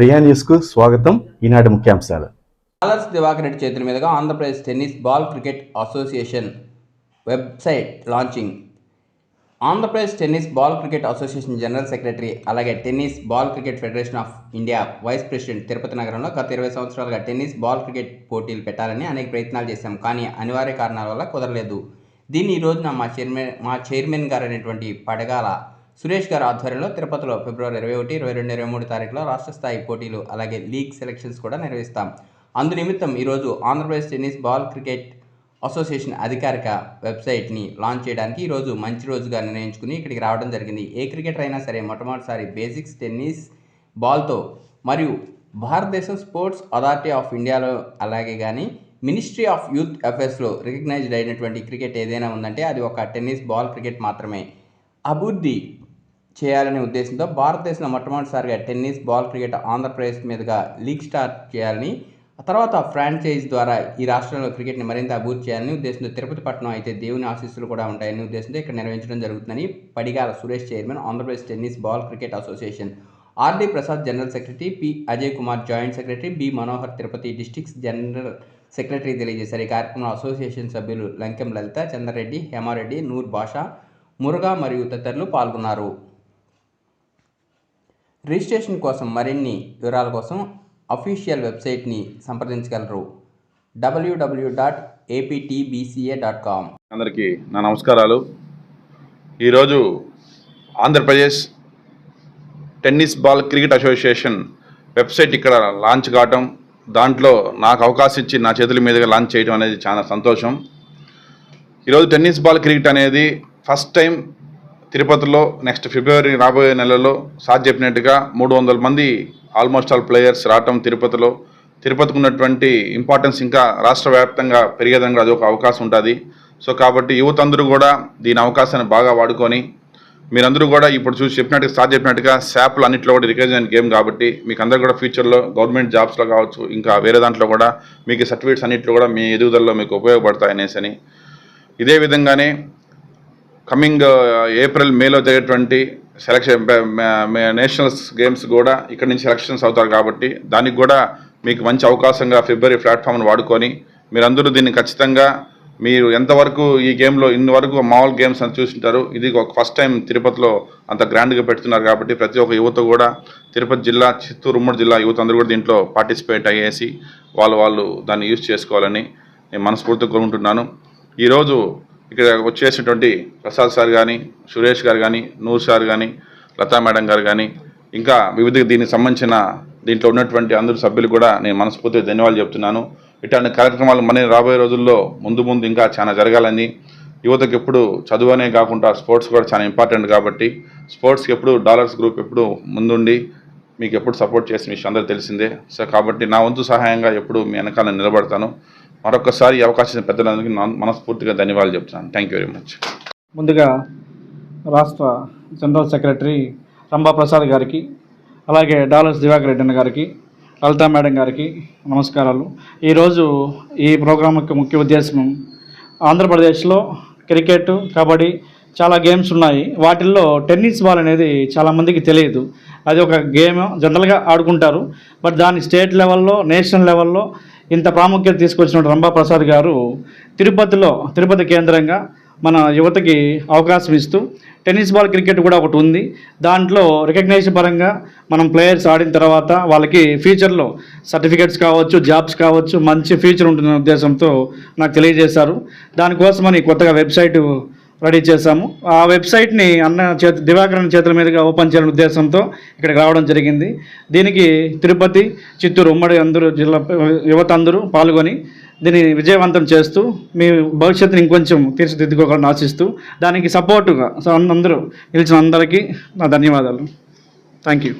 ప్రియా న్యూస్కు స్వాగతం. ఈనాటి ముఖ్యాంశాలు. కాలర్స్ దివాకర్ రెడ్డి చేతుల మీదుగా Andhra Pradesh tennis ball cricket association website launching. Andhra Pradesh tennis ball cricket association general secretary అలాగే tennis ball cricket federation of India vice president Tirupati నగరంలో గత ఇరవై సంవత్సరాలుగా టెన్నిస్ బాల్ క్రికెట్ పోటీలు పెట్టాలని అనేక ప్రయత్నాలు చేశాం. కానీ అనివార్య కారణాల వల్ల కుదరలేదు. దీన్ని ఈ రోజున మా చైర్మన్ మా చైర్మన్ గారు అనేటువంటి పడగాల సురేష్ గారి ఆధ్వర్యంలో తిరుపతిలో ఫిబ్రవరి ఇరవై ఒకటి ఇరవై రెండు ఇరవై మూడు తారీఖులో రాష్ట్ర స్థాయి పోటీలు అలాగే లీగ్ సెలక్షన్స్ కూడా నిర్వహిస్తాం. అందు నిమిత్తం ఈరోజు Andhra Pradesh tennis ball cricket association అధికారిక వెబ్సైట్ని లాంచ్ చేయడానికి ఈరోజు మంచి రోజుగా నిర్ణయించుకుని ఇక్కడికి రావడం జరిగింది. ఏ క్రికెటర్ అయినా సరే మొట్టమొదటిసారి బేసిక్స్ టెన్నిస్ బాల్తో మరియు భారతదేశం స్పోర్ట్స్ అథారిటీ ఆఫ్ ఇండియాలో అలాగే కానీ మినిస్ట్రీ ఆఫ్ యూత్ అఫేర్స్లో రికగ్నైజ్డ్ అయినటువంటి క్రికెట్ ఏదైనా ఉందంటే అది ఒక టెన్నిస్ బాల్ క్రికెట్ మాత్రమే. అభివృద్ధి చేయాలనే ఉద్దేశంతో భారతదేశంలో మొట్టమొదటిసారిగా టెన్నిస్ బాల్ క్రికెట్ ఆంధ్రప్రదేశ్ మీదుగా లీగ్ స్టార్ట్ చేయాలని తర్వాత ఫ్రాంచైజ్ ద్వారా ఈ రాష్ట్రంలో క్రికెట్ని మరింత అభివృద్ధి చేయాలని ఉద్దేశంతో తిరుపతి పట్టణం అయితే దేవుని ఆశీస్సులు కూడా ఉంటాయని ఉద్దేశంతో ఇక్కడ నిర్వహించడం జరుగుతుందని Padigala Suresh chairman Andhra Pradesh tennis ball cricket association. R D Prasad general secretary P Ajay Kumar joint secretary B Manohar Tirupati districts general secretary తెలియజేశారు. ఈ కార్యక్రమంలో అసోసియేషన్ సభ్యులు లంకెం లలిత చంద్రరెడ్డి హేమారెడ్డి నూర్ బాషా మురుగా మరియు తదితరులు పాల్గొన్నారు. రిజిస్ట్రేషన్ కోసం మరిన్ని వివరాల కోసం అఫీషియల్ వెబ్సైట్ని సంప్రదించగలరు. W W dot APTBCA dot com అందరికీ నా నమస్కారాలు. ఈరోజు Andhra Pradesh tennis ball cricket association website ఇక్కడ లాంచ్ కావటం దాంట్లో నాకు అవకాశం ఇచ్చి నా చేతుల మీదుగా లాంచ్ చేయడం అనేది చాలా సంతోషం. ఈరోజు టెన్నిస్ బాల్ క్రికెట్ అనేది ఫస్ట్ టైం తిరుపతిలో నెక్స్ట్ ఫిబ్రవరి రాబోయే నెలలో సార్ చెప్పినట్టుగా మూడు వందల మంది ఆల్మోస్ట్ ఆల్ ప్లేయర్స్ రావటం తిరుపతిలో. తిరుపతికి ఉన్నటువంటి ఇంపార్టెన్స్ ఇంకా రాష్ట్ర వ్యాప్తంగా పెరిగేదానికి కూడా అది ఒక అవకాశం ఉంటుంది. సో కాబట్టి యువత అందరూ కూడా దీని అవకాశాన్ని బాగా వాడుకొని మీరందరూ కూడా ఇప్పుడు చూసి చెప్పినట్టుగా సార్ చెప్పినట్టుగా శాప్లు అన్నింటిలో కూడా రికగ్నైజ్ గేమ్ కాబట్టి మీకు అందరూ కూడా ఫ్యూచర్లో గవర్నమెంట్ జాబ్స్లో కావచ్చు ఇంకా వేరే దాంట్లో కూడా మీకు సర్టిఫికేట్స్ అన్నింటిలో కూడా మీ ఎదుగుదలలో మీకు ఉపయోగపడతాయి అనేసి అని ఇదే విధంగానే కమింగ్ uh, ఏప్రిల్ మేలో జరిగేటువంటి సెలక్షన్ నేషనల్స్ గేమ్స్ కూడా ఇక్కడ నుంచి సెలక్షన్స్ అవుతారు కాబట్టి దానికి కూడా మీకు మంచి అవకాశంగా ఫిబ్రవరి ప్లాట్ఫామ్ను వాడుకొని మీరందరూ దీన్ని ఖచ్చితంగా మీరు ఎంతవరకు ఈ గేమ్లో ఇన్నివరకు మామూలు గేమ్స్ అని చూసింటారు ఇది ఒక ఫస్ట్ టైం తిరుపతిలో అంత గ్రాండ్గా పెడుతున్నారు కాబట్టి ప్రతి ఒక్క యువత కూడా తిరుపతి జిల్లా చిత్తూరు ఉమ్మడి జిల్లా యువత అందరూ కూడా దీంట్లో పార్టిసిపేట్ అయ్యేసి వాళ్ళు వాళ్ళు దాన్ని యూజ్ చేసుకోవాలని నేను మనస్ఫూర్తిగా కోరుకుంటున్నాను. ఈరోజు ఇక్కడ వచ్చేసినటువంటి ప్రసాద్ సార్ కానీ సురేష్ గారు కానీ నూర్ సార్ కానీ లతా మేడం గారు కానీ ఇంకా వివిధ దీనికి సంబంధించిన దీంట్లో ఉన్నటువంటి అందరు సభ్యులు కూడా నేను మనస్ఫూర్తిగా ధన్యవాదాలు చెప్తున్నాను. ఇట్లాంటి కార్యక్రమాలు మన రాబోయే రోజుల్లో ముందు ముందు ఇంకా చాలా జరగాలని. యువతకు ఎప్పుడు చదువు అనే కాకుండా స్పోర్ట్స్ కూడా చాలా ఇంపార్టెంట్ కాబట్టి స్పోర్ట్స్కి ఎప్పుడు డాలర్స్ గ్రూప్ ఎప్పుడు ముందుండి మీకు ఎప్పుడు సపోర్ట్ చేసిన విషయం అందరూ తెలిసిందే. సో కాబట్టి నా వంతు సహాయంగా ఎప్పుడు మీ వెనకాల నిలబడతాను. మరొకసారి అవకాశం పెద్దలందరికీ నా మనస్ఫూర్తిగా ధన్యవాదాలు చెప్తున్నాను. థ్యాంక్ యూ వెరీ మచ్ ముందుగా రాష్ట్ర జనరల్ సెక్రటరీ రంభా ప్రసాద్ గారికి అలాగే డాలర్స్ దివాకర్ రెడ్డి అన్న గారికి లలితా మేడం గారికి నమస్కారాలు. ఈరోజు ఈ ప్రోగ్రాం యొక్క ముఖ్య ఉద్దేశం ఆంధ్రప్రదేశ్లో క్రికెట్ కబడ్డీ చాలా గేమ్స్ ఉన్నాయి. వాటిల్లో టెన్నిస్ బాల్ అనేది చాలామందికి తెలియదు. అది ఒక గేమ్ జనరల్గా ఆడుకుంటారు. బట్ దాన్ని స్టేట్ లెవెల్లో నేషనల్ లెవెల్లో ఇంత ప్రాముఖ్యత తీసుకొచ్చిన రంభాప్రసాద్ గారు తిరుపతిలో తిరుపతి కేంద్రంగా మన యువతకి అవకాశం ఇస్తూ టెన్నిస్ బాల్ క్రికెట్ కూడా ఒకటి ఉంది. దాంట్లో రికగ్నైజేషన్ పరంగా మనం ప్లేయర్స్ ఆడిన తర్వాత వాళ్ళకి ఫ్యూచర్లో సర్టిఫికెట్స్ కావచ్చు జాబ్స్ కావచ్చు మంచి ఫ్యూచర్ ఉంటుందనే ఉద్దేశంతో నాకు తెలియజేశారు. దానికోసమని కొత్తగా వెబ్సైటు రెడీ చేశాము. ఆ వెబ్సైట్ని అన్న చేతి దివాకరణ చేతుల మీదుగా ఓపెన్ చేయాలనే ఉద్దేశంతో ఇక్కడికి రావడం జరిగింది. దీనికి తిరుపతి చిత్తూరు ఉమ్మడి అందరూ జిల్లా యువత అందరూ పాల్గొని దీన్ని విజయవంతం చేస్తూ మీ భవిష్యత్తుని ఇంకొంచెం తీర్చిదిద్దుకోవాలని ఆశిస్తూ దానికి సపోర్టుగా అందరూ నిలిచిన అందరికీ నా ధన్యవాదాలు. Thank you